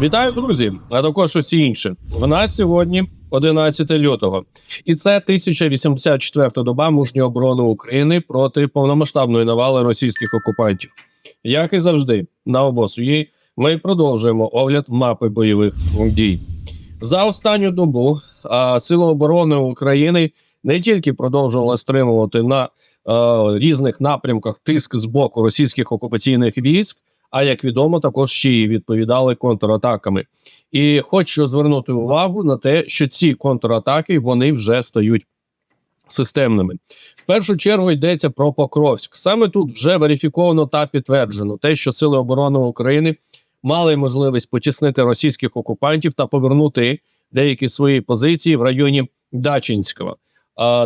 Вітаю, друзі! А також усі інші. В нас сьогодні 11 лютого, і це 1084-та доба мужньої оборони України проти повномасштабної навали російських окупантів. Як і завжди, на обосуї ми продовжуємо огляд мапи бойових дій. За останню добу а, Сили оборони України не тільки продовжували стримувати на а, різних напрямках тиск з боку російських окупаційних військ, а як відомо, також й відповідали контратаками. І хочу звернути увагу на те, що ці контратаки вони вже стають системними. В першу чергу йдеться про Покровськ. Саме тут вже верифіковано та підтверджено те, що Сили оборони України мали можливість потіснити російських окупантів та повернути деякі свої позиції в районі Дачинського.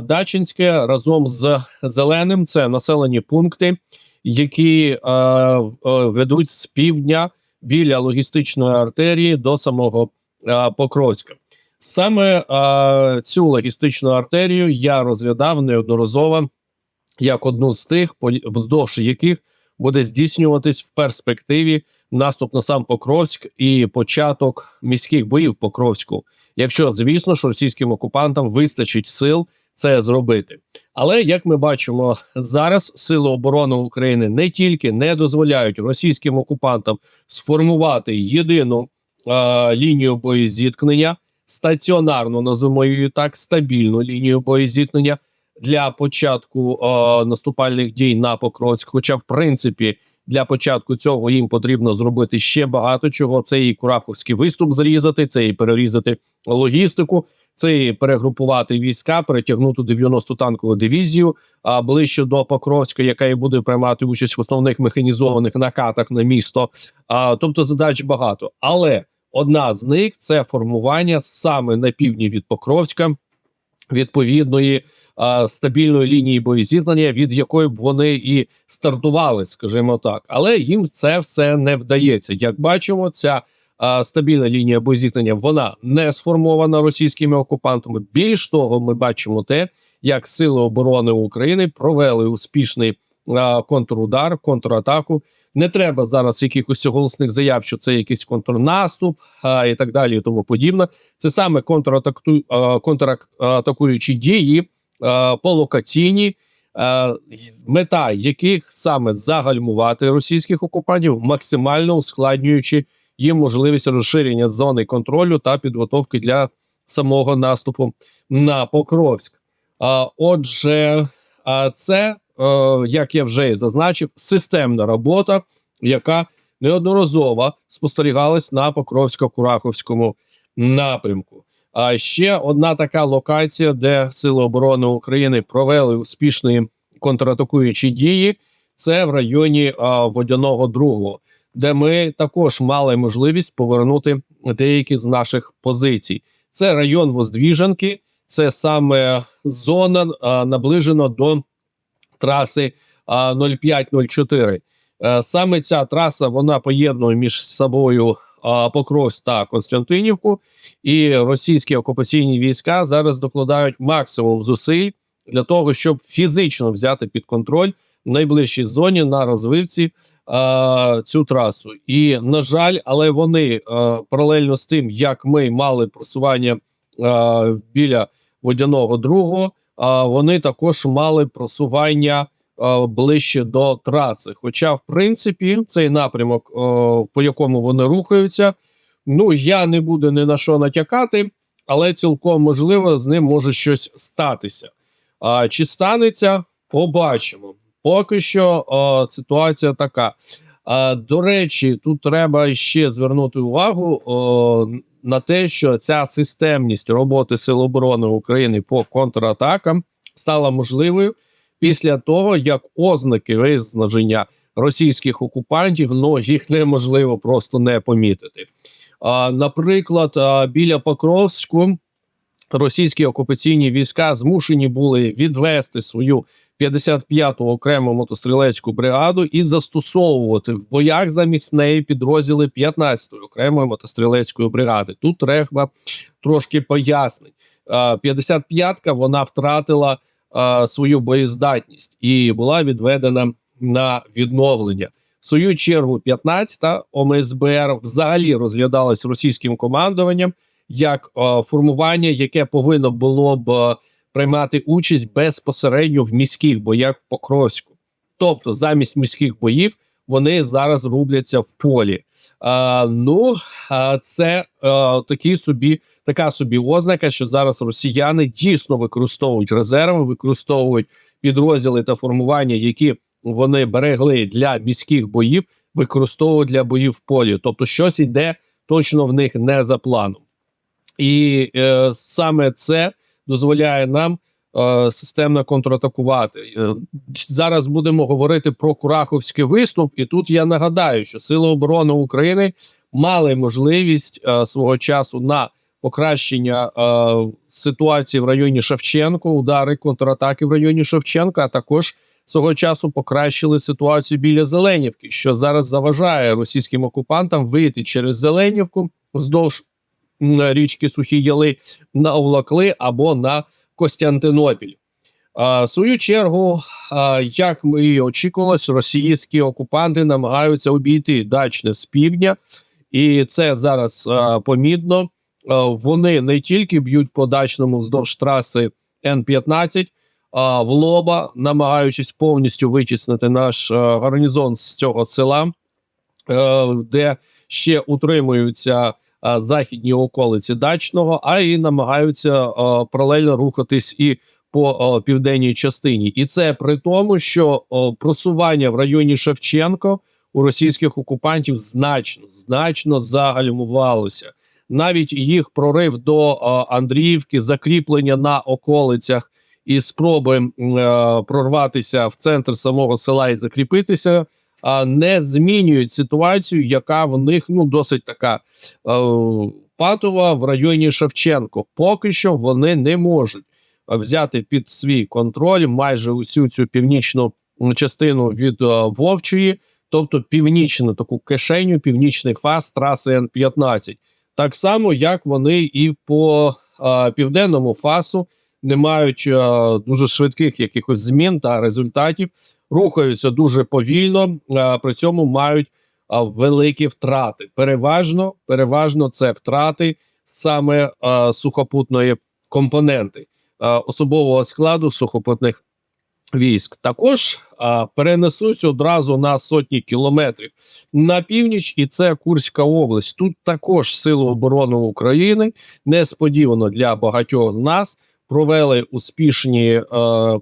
Дачинське разом з Зеленим це населені пункти, які е, е, ведуть з півдня біля логістичної артерії до самого е, Покровська. Саме е, цю логістичну артерію я розглядав неодноразово як одну з тих, вздовж яких буде здійснюватись в перспективі наступ на сам Покровськ і початок міських боїв Покровську, якщо звісно ж російським окупантам вистачить сил це зробити. Але як ми бачимо зараз, сили оборони України не тільки не дозволяють російським окупантам сформувати єдину е, лінію боєзіткнення, стаціонарну називаємо її так, стабільну лінію боєзіткнення для початку е, наступальних дій на Покровськ. Хоча, в принципі, для початку цього їм потрібно зробити ще багато чого. Це і Кураховський виступ зрізати, це і перерізати логістику, це перегрупувати війська, перетягнути 90 танкову дивізію а ближче до Покровська, яка і буде приймати участь в основних механізованих накатах на місто. А, тобто задач багато. Але одна з них це формування саме на півдні від Покровська відповідної стабільної лінії боєзіткнення, від якої б вони і стартували, скажімо так. Але їм це все не вдається. Як бачимо, ця а, стабільна лінія боєзіткнення вона не сформована російськими окупантами. Більш того, ми бачимо те, як сили оборони України провели успішний а, контрудар, контратаку. Не треба зараз якихось голосних заяв, що це якийсь контрнаступ а, і так далі, і тому подібне. Це саме контратакту, контратакуючі дії а, по локаційні, мета яких саме загальмувати російських окупантів, максимально ускладнюючи їм можливість розширення зони контролю та підготовки для самого наступу на Покровськ. А, отже, а це, е, як я вже і зазначив, системна робота, яка неодноразово спостерігалась на Покровсько-Кураховському напрямку. А ще одна така локація, де Сили оборони України провели успішні контратакуючі дії, це в районі а, водяного другого, де ми також мали можливість повернути деякі з наших позицій. Це район Воздвіжанки, це саме зона а, наближена до траси а, 0504. Е, Саме ця траса вона поєднує між собою Покровськ та Константинівку, і російські окупаційні війська зараз докладають максимум зусиль для того, щоб фізично взяти під контроль в найближчій зоні на розвивці цю трасу. І на жаль, але вони а, паралельно з тим, як ми мали просування а, біля водяного другого, вони також мали просування ближче до траси. Хоча, в принципі, цей напрямок, по якому вони рухаються, ну я не буду ні на що натякати, але цілком можливо з ним може щось статися. А чи станеться, побачимо. Поки що о, ситуація така. А, до речі, тут треба ще звернути увагу о, на те, що ця системність роботи Сил оборони України по контратакам стала можливою після того, як ознаки виснаження російських окупантів ну їх неможливо просто не помітити. А, наприклад, біля Покровську російські окупаційні війська змушені були відвести свою 55-ту окрему мотострілецьку бригаду і застосовувати в боях замість неї підрозділи 15-ї окремої мотострілецької бригади. Тут треба трошки пояснень. А, 55-ка вона втратила свою боєздатність і була відведена на відновлення. В свою чергу 15-та ОМСБР взагалі розглядалась російським командуванням як формування, яке повинно було б приймати участь безпосередньо в міських боях в Покровську. Тобто, замість міських боїв вони зараз рубляться в полі. А, ну а це а, такі собі, така собі ознака, що зараз росіяни дійсно використовують резерви, використовують підрозділи та формування, які вони берегли для міських боїв, використовують для боїв в полі. Тобто, щось іде точно в них не за планом, і е, саме це дозволяє нам е, системно контратакувати. Е, зараз будемо говорити про Кураховський виступ, і тут я нагадаю, що Сили оборони України мали можливість е, свого часу на покращення е, ситуації в районі Шевченко, удари контратаки в районі Шевченка, а також свого часу покращили ситуацію біля Зеленівки, що зараз заважає російським окупантам вийти через Зеленівку вздовж річки Сухі Яли на Овлакли або на Костянтинопіль. В свою чергу, як ми і очікувалось, російські окупанти намагаються обійти дачне з півдня, і це зараз помітно. Вони не тільки б'ють по дачному вздовж траси Н-15, а в лоба, намагаючись повністю витіснити наш гарнізон з цього села, е, де ще утримуються а, західні околиці дачного, а і намагаються паралельно рухатись і по о, південній частині, і це при тому, що просування в районі Шевченко у російських окупантів значно значно загальмувалося. Навіть їх прорив до Андріївки, закріплення на околицях і спроби е, прорватися в центр самого села і закріпитися, не змінюють ситуацію, яка в них ну досить така е, патова в районі Шевченко. Поки що вони не можуть взяти під свій контроль майже усю цю північну частину від е, Вовчої, тобто північну таку кишеню, північний фас траси Н-15. Так само, як вони і по е, південному фасу не мають е, дуже швидких якихось змін та результатів, рухаються дуже повільно, при цьому мають великі втрати. Переважно, переважно це втрати саме сухопутної компоненти особового складу сухопутних військ. Також е, перенесусь одразу на сотні кілометрів на північ, і це Курська область. Тут також Сили оборони України несподівано для багатьох з нас провели успішні е,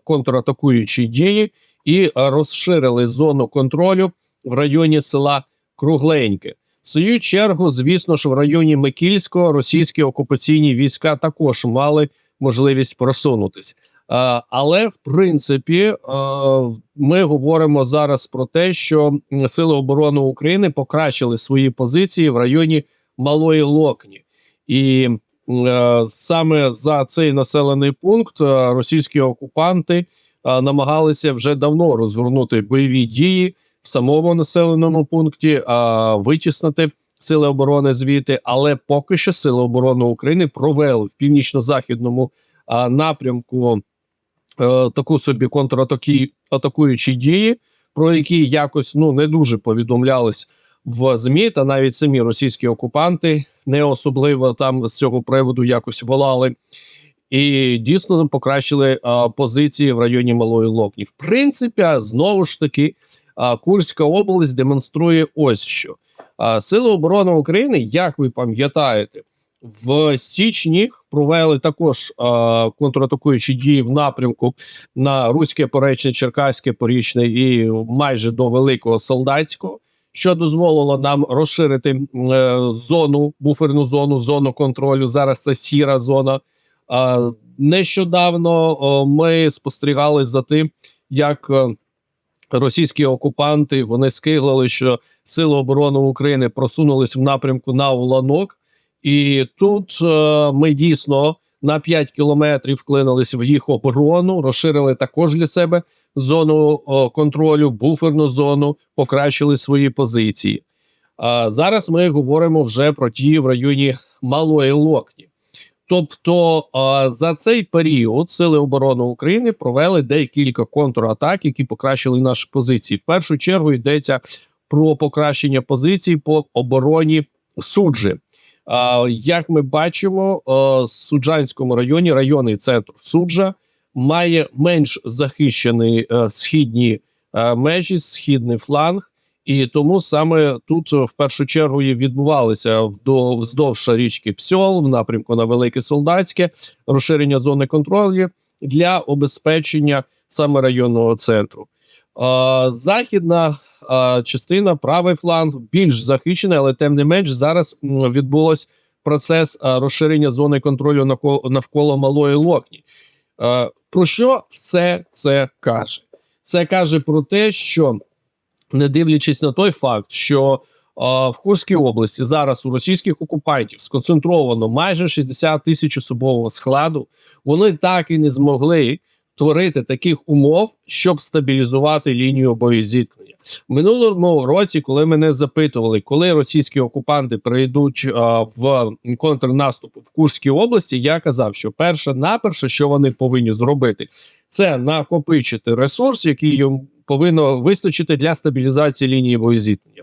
контратакуючі дії і е, розширили зону контролю в районі села Кругленьке. В свою чергу, звісно ж, в районі Микільського російські окупаційні війська також мали можливість просунутись. Е, але в принципі е, ми говоримо зараз про те, що Сили оборони України покращили свої позиції в районі Малої Локні, і саме за цей населений пункт російські окупанти намагалися вже давно розгорнути бойові дії в самому населеному пункті, а витіснити сили оборони звідти. Але поки що Сили оборони України провели в північно-західному напрямку е, таку собі контратакі атакуючі дії, про які якось ну не дуже повідомлялись в ЗМІ, та навіть самі російські окупанти не особливо там з цього приводу якось волали. І дійсно покращили а, позиції в районі Малої Локні. В принципі, знову ж таки, а, Курська область демонструє ось що. А, Сили оборони України, як ви пам'ятаєте, в січні провели також а, контратакуючі дії в напрямку на Руське Поречне, Черкаське Порічне і майже до Великого Солдатського, що дозволило нам розширити е, зону, буферну зону, зону контролю. Зараз це сіра зона. А, нещодавно ми спостерігали за тим, як е, російські окупанти вони скиглили, що Сили оборони України просунулись в напрямку на Уланок, і тут е, ми дійсно на 5 кілометрів вклинились в їх оборону, розширили також для себе зону контролю, буферну зону, покращили свої позиції. А зараз ми говоримо вже про ті в районі Малої Локні. Тобто за цей період Сили оборони України провели декілька контратак, які покращили наші позиції. В першу чергу йдеться про покращення позицій по обороні суджі. Як ми бачимо, в Суджанському районі районний центр суджа має менш захищений е, східні е, межі, східний фланг. І тому саме тут е, в першу чергу і відбувалися вздовж річки Псьол, в напрямку на Велике Солдатське, розширення зони контролю для обезпечення саме районного центру. Західна частина, правий фланг, більш захищена, але тим не менш зараз відбулось процес розширення зони контролю навколо, малої локні. Про що все це каже? Це каже про те, що не дивлячись на той факт, що в Курській області зараз у російських окупантів сконцентровано майже 60 тисяч особового складу, вони так і не змогли творити таких умов, щоб стабілізувати лінію боєзіткнення. В минулому році, коли мене запитували, коли російські окупанти прийдуть е, в контрнаступ в Курській області, я казав, що перше наперше, що вони повинні зробити, це накопичити ресурс, який їм повинно вистачити для стабілізації лінії боєзіткнення.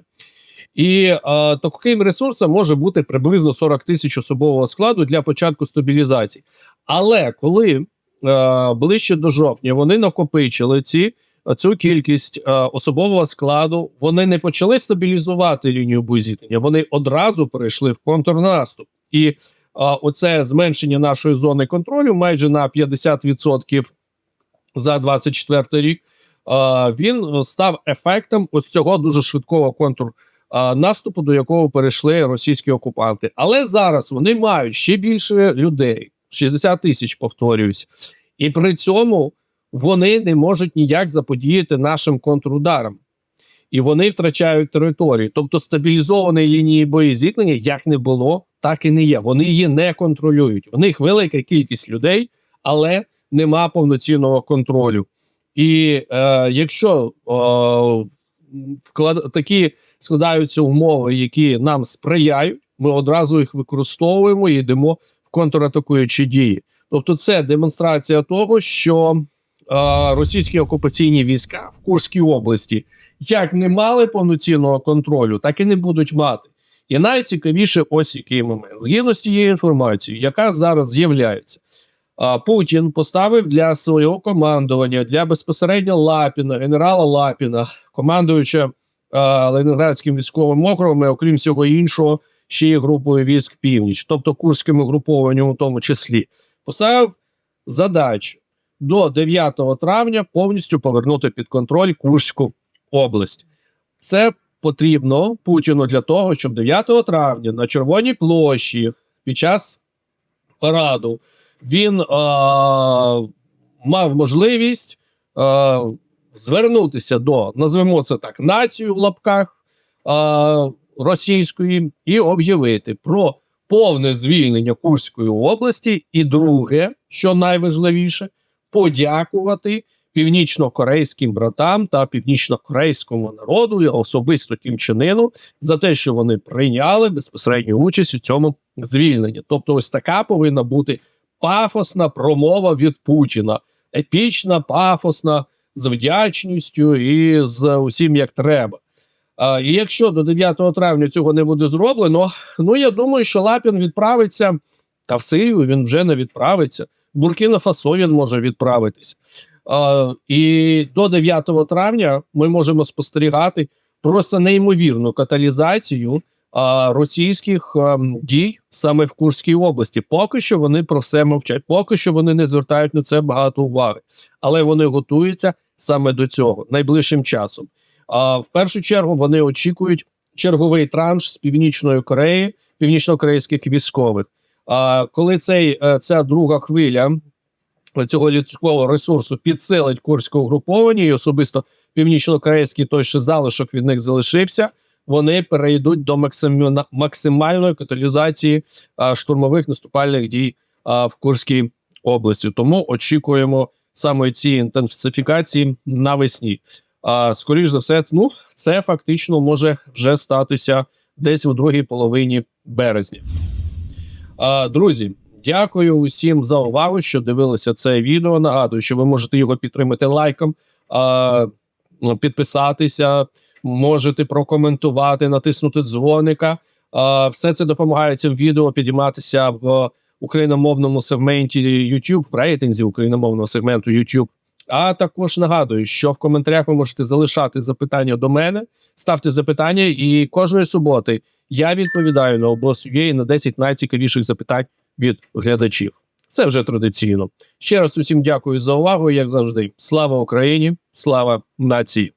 І е, таким ресурсом може бути приблизно 40 тисяч особового складу для початку стабілізації. Але коли е, ближче до жовтня вони накопичили ці, цю кількість е, особового складу, вони не почали стабілізувати лінію боєзіткнення, вони одразу перейшли в контрнаступ. І е, оце зменшення нашої зони контролю майже на 50% за 24 рік. Е, Він став ефектом ось цього дуже швидкого контур наступу, до якого перейшли російські окупанти. Але зараз вони мають ще більше людей 60 тисяч, повторююсь, і при цьому вони не можуть ніяк заподіяти нашим контрударам. І вони втрачають територію. Тобто стабілізованої лінії боєзіткнення як не було, так і не є. Вони її не контролюють. В них велика кількість людей, але нема повноцінного контролю. І е, якщо е, такі складаються умови, які нам сприяють, ми одразу їх використовуємо і йдемо в контратакуючі дії. Тобто, це демонстрація того, що е, російські окупаційні війська в Курській області як не мали повноцінного контролю, так і не будуть мати. І найцікавіше, ось який момент згідно з тією інформацією, яка зараз з'являється. Путін поставив для свого командування для безпосередньо Лапіна, генерала Лапіна, командуюча а, Ленінградським військовим округом, і, окрім всього іншого, ще й групою військ північ, тобто курським угрупованням, у тому числі, поставив задачу до 9 травня повністю повернути під контроль Курську область. Це потрібно Путіну для того, щоб 9 травня на Червоній площі під час параду він е, мав можливість е, звернутися до, назвемо це так, націю в лапках е, російської і об'явити про повне звільнення Курської області. І друге, що найважливіше, подякувати північно-корейським братам та північно-корейському народу і особисто Кім Чен Ыну за те, що вони прийняли безпосередню участь у цьому звільненні. Тобто, ось така повинна бути пафосна промова від Путіна, епічна, пафосна, з вдячністю і з усім як треба. А, і якщо до 9 травня цього не буде зроблено, ну я думаю, що Лапін відправиться та в Сирію він вже не відправиться. Буркіна Фасо він може відправитись. І до 9 травня ми можемо спостерігати просто неймовірну каталізацію російських дій саме в Курській області. Поки що вони про все мовчать, поки що вони не звертають на це багато уваги, але вони готуються саме до цього найближчим часом. В першу чергу вони очікують черговий транш з північної Кореї, північно-корейських військових. А коли цей е, ця друга хвиля цього людського ресурсу підсилить курське угруповання, і особисто північно-корейський той ще залишок від них залишився. Вони перейдуть до максимальної каталізації штурмових наступальних дій в Курській області. Тому очікуємо саме ці інтенсифікації навесні. А скоріш за все, ну це фактично може вже статися десь у другій половині березня. Друзі, дякую усім за увагу, що дивилися це відео. Нагадую, що ви можете його підтримати лайком, а, підписатися. Можете прокоментувати, натиснути дзвоника. Все це допомагає цим відео підійматися в україномовному сегменті YouTube, в рейтинзі україномовного сегменту YouTube. А також нагадую, що в коментарях ви можете залишати запитання до мене, ставте запитання, і кожної суботи я відповідаю на обос.ua на 10 найцікавіших запитань від глядачів. Це вже традиційно. Ще раз усім дякую за увагу. Як завжди, слава Україні, слава нації.